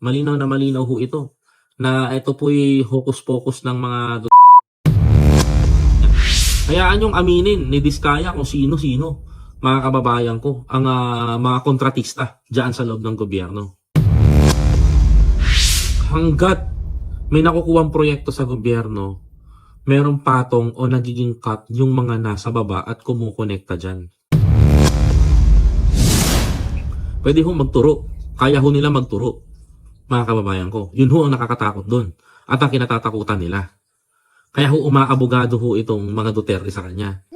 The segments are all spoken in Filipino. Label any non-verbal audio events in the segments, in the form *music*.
malinaw na malinaw ho ito na ito po'y hocus-pocus ng mga Hayaan yung aminin ni Diskaya kung sino-sino mga kababayan ko ang ah, mga kontratista diyan sa loob ng gobyerno. Hanggat may nakukuhang proyekto sa gobyerno, merong patong o nagiging cut yung mga nasa baba at kumukonekta dyan. Pwede ho magturo. Kaya ho nila magturo. Mga kababayan ko. Yun ho ang nakakatakot doon. At ang kinatatakutan nila. Kaya ho umaabogado ho itong mga Duterte sa kanya.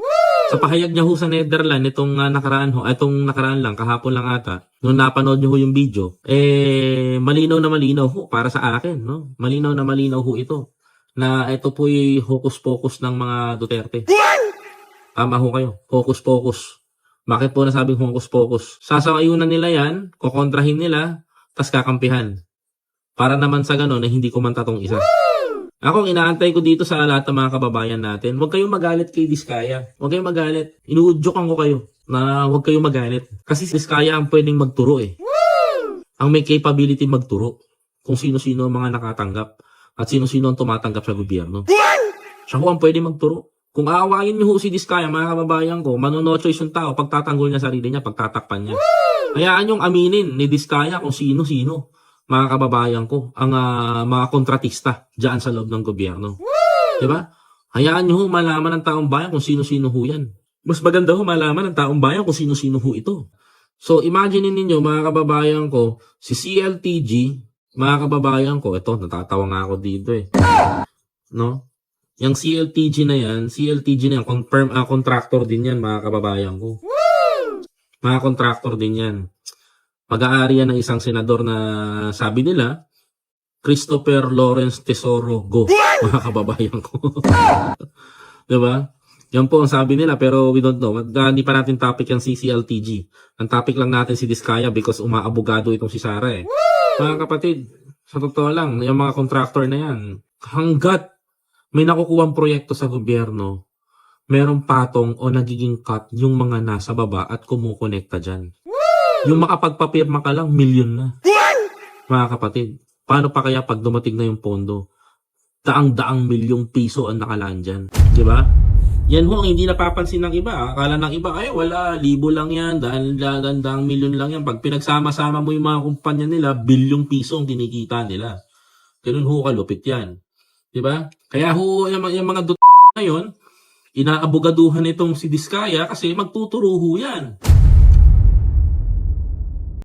Sa pahayag niya ho sa Netherlands, itong ah, nakaraan ho, itong nakaraan lang, kahapon lang ata, nung napanood niyo ho yung video, eh, malinaw na malinaw ho para sa akin, no? Malinaw na malinaw ho ito na ito po'y hocus-pocus ng mga Duterte. Tama ho kayo, hocus-pocus. Bakit po nasabing hocus-pocus? Sasakayunan nila yan, kukontrahin nila, tas kakampihan. Para naman sa gano'n, eh, hindi kumanta tong isa. Ako, inaantay ko dito sa lahat ng mga kababayan natin, huwag kayong magalit kay Diskaya. Huwag kayong magalit. Inuudyokan ko kayo na huwag kayong magalit. Kasi si Diskaya ang pwedeng magturo eh. Ang may capability magturo kung sino-sino ang mga nakatanggap at sino-sino ang tumatanggap sa gobyerno. Siya ho ang pwede magturo. Kung aawayin niyo si Diskaya, mga kababayan ko, manono choice yung tao, pagtatanggol niya sarili niya, pagtatakpan niya. Hayaan yung aminin ni Diskaya kung sino-sino mga kababayan ko, ang ah, mga kontratista diyan sa loob ng gobyerno. 'Di ba? Hayaan niyo ho malaman ng taong bayan kung sino-sino ho 'yan. Mas maganda ho malaman ng taong bayan kung sino-sino ho ito. So imagine ninyo mga kababayan ko, si CLTG, mga kababayan ko, ito natatawa nga ako dito eh. No? Yung CLTG na yan, CLTG na yan, confirm, ah, contractor din yan mga kababayan ko. Mga contractor din yan pag-aari yan ng isang senador na sabi nila, Christopher Lawrence Tesoro Go, mga kababayan ko. *laughs* diba? Yan po ang sabi nila pero we don't know. At, ah, hindi pa natin topic yung CCLTG. Ang topic lang natin si Diskaya because umaabogado itong si Sara eh. Mga kapatid, sa totoo lang, yung mga contractor na yan, hanggat may nakukuhang proyekto sa gobyerno, merong patong o nagiging cut yung mga nasa baba at kumukonekta dyan. Yung makapagpapirma ka lang, milyon na. Mga kapatid, paano pa kaya pag dumating na yung pondo? Daang-daang milyong piso ang nakalaan dyan. Di ba? Yan ho ang hindi napapansin ng iba. Akala ng iba, ay wala, libo lang yan, daan, daan, daang milyon lang yan. Pag pinagsama-sama mo yung mga kumpanya nila, bilyong piso ang tinikita nila. Ganun ho kalupit yan. Di ba? Kaya ho, yung, yung mga dut ngayon, inaabogaduhan itong si Diskaya kasi magtuturo ho yan.